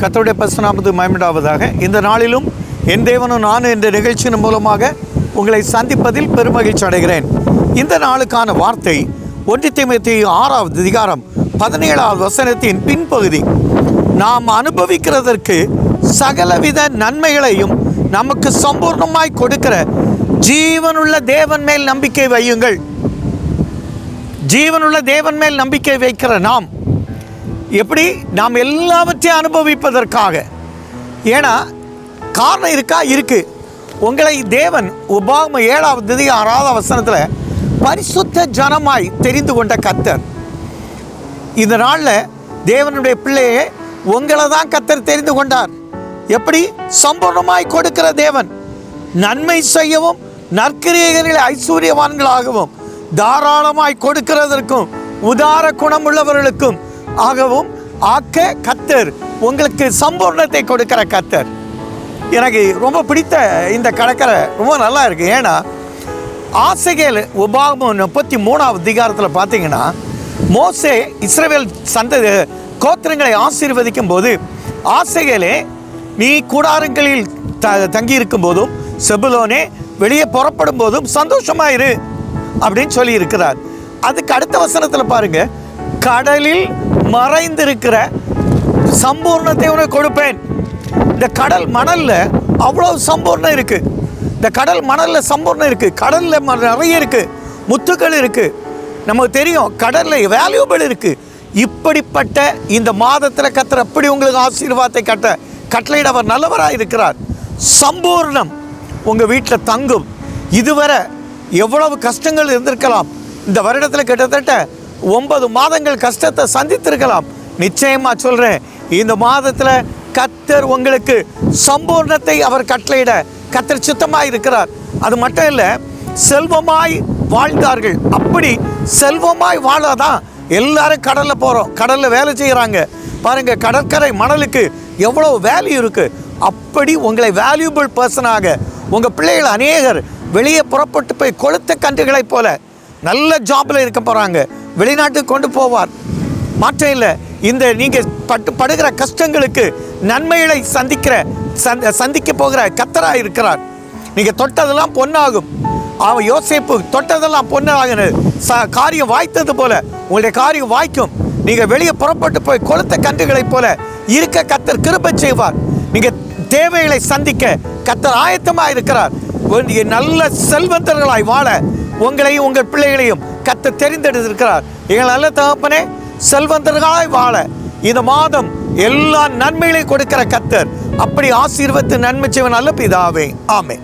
கத்தருடைய பசுநாமது மயமிடாவதாக இந்த நாளிலும் என் தேவனும் நானும் என்ற நிகழ்ச்சியின் மூலமாக உங்களை சந்திப்பதில் பெருமகிழ்ச்சி அடைகிறேன். இந்த நாளுக்கான வார்த்தை ஒன்று ஆறாவது அதிகாரம் பதினேழாவது வசனத்தின் பின்பகுதி. நாம் அனுபவிக்கிறதற்கு சகலவித நன்மைகளையும் நமக்கு சம்பூர்ணமாய் கொடுக்கிற ஜீவனுள்ள தேவன் மேல் நம்பிக்கை வையுங்கள். ஜீவனுள்ள தேவன் மேல் நம்பிக்கை வைக்கிற நாம் எப்படி நாம் எல்லாவற்றையும் அனுபவிப்பதற்காக. ஏன்னா காரணம் இருக்கா? இருக்கு. உங்களை தேவன் உபாகம ஏழாவது திதி ஆறாவது வசனத்தில் பரிசுத்த ஜனமாய் தெரிந்து கொண்ட கத்தர் இந்த நாளில் தேவனுடைய பிள்ளையே உங்களை தான் கத்தர் தெரிந்து கொண்டார். எப்படி? சம்பூர்ணமாய் கொடுக்கிற தேவன். நன்மை செய்யவும் நற்கிரியர்களை ஐஸ்வர்யவான்களாகவும் தாராளமாய் கொடுக்கிறதற்கும் உதார குணமுள்ளவர்களுக்கும் ஆகவும் ஆக்க கத்தர் உங்களுக்கு சம்பூர்ணத்தை கொடுக்கிற கத்தர். எனக்கு ரொம்ப பிடித்த இந்த கடற்கரை ரொம்ப நல்லா இருக்குது ஏன்னா ஆசைகள் உபாகம் முப்பத்தி மூணாவது அதிகாரத்தில் பார்த்தீங்கன்னா மோசே இஸ்ரேவேல் சந்ததி கோத்திரங்களை ஆசீர்வதிக்கும் போது ஆசைகளே நீ கூடாரங்களில் த தங்கியிருக்கும் போதும் செபுலோனே வெளியே புறப்படும் போதும் சந்தோஷமாயிரு அப்படின்னு சொல்லி இருக்கிறார் அதுக்கு அடுத்த வசனத்தில் பாருங்கள் கடலில் மறைந்திருக்கிற சம்பூர்ணத்தை உனக்கு கொடுப்பேன். இந்த கடல் மணலில் அவ்வளோ சம்பூர்ணம் இருக்குது இந்த கடல் மணலில் சம்பூர்ணம் இருக்குது கடலில் ம- நிறைய இருக்குது முத்துக்கள் இருக்குது நமக்கு தெரியும் கடலில் வேல்யூபிள் இருக்குது இப்படிப்பட்ட இந்த மாதத்தில் கத்துற அப்படி உங்களுக்கு ஆசீர்வாதத்தை கட்ட கட்டளையிட அவர் நல்லவராக இருக்கிறார். சம்பூர்ணம் உங்கள் வீட்டில் தங்கும். இதுவரை எவ்வளவு கஷ்டங்கள் இருந்திருக்கலாம். இந்த வருடத்தில் கிட்டத்தட்ட ஒன்பது மாதங்கள் கஷ்டத்தை சந்தித்திருக்கலாம். நிச்சயமா சொல்றேன் இந்த மாதத்துல கத்தர் உங்களுக்கு சம்பூர்ணத்தை அவர் கட்டளையிட கத்தர் சுத்தமாக இருக்கிறார். அது மட்டும் இல்ல செல்வமாய் வாழ்ந்தார்கள். அப்படி செல்வமாய் வாழாதான் எல்லாரும் கடல்ல போறோம். கடல்ல வேலை செய்யறாங்க. பாருங்க கடற்கரை மணலுக்கு எவ்வளவு வேல்யூ இருக்கு. அப்படி உங்களை வேல்யூபிள் பர்சனாக உங்க பிள்ளைகள் அநேகர் வெளியே புறப்பட்டு போய் கொளுத்த கன்றுகளைப் போல நல்ல ஜாப்ல இருக்க போறாங்க. வெளிநாட்டுக்கு கொண்டு போவார். மாற்றம் இல்லை. இந்த நீங்கள் பட்டு படுகிற கஷ்டங்களுக்கு நன்மைகளை சந்திக்கிற சந்த சந்திக்க போகிற கத்தராக இருக்கிறார். நீங்கள் தொட்டதெல்லாம் பொன்னாகும். அவன் யோசிப்பு தொட்டதெல்லாம் பொன்னாகினது. ச காரியம் வாய்த்தது போல உங்களுடைய காரியம் வாய்க்கும். நீங்கள் வெளியே புறப்பட்டு போய் கொளுத்த கன்றுகளைப் போல இருக்க கத்தர் கிருப செய்வார். நீங்கள் தேவைகளை சந்திக்க கத்தர் ஆயத்தமாக இருக்கிறார். நல்ல செல்வந்தர்களாய் வாழ உங்களையும் உங்கள் பிள்ளைகளையும் கத்த தெரிந்தெடுத்திருக்கிறார். எங்கள் நல்ல தகப்பனே செல்வந்தர்களாய் வாழ இந்த மாதம் எல்லா நன்மைகளையும் கொடுக்கிற கத்தர் அப்படி ஆசீர்வத்து நன்மை செய்வன் நல்ல பிதாவே. ஆமே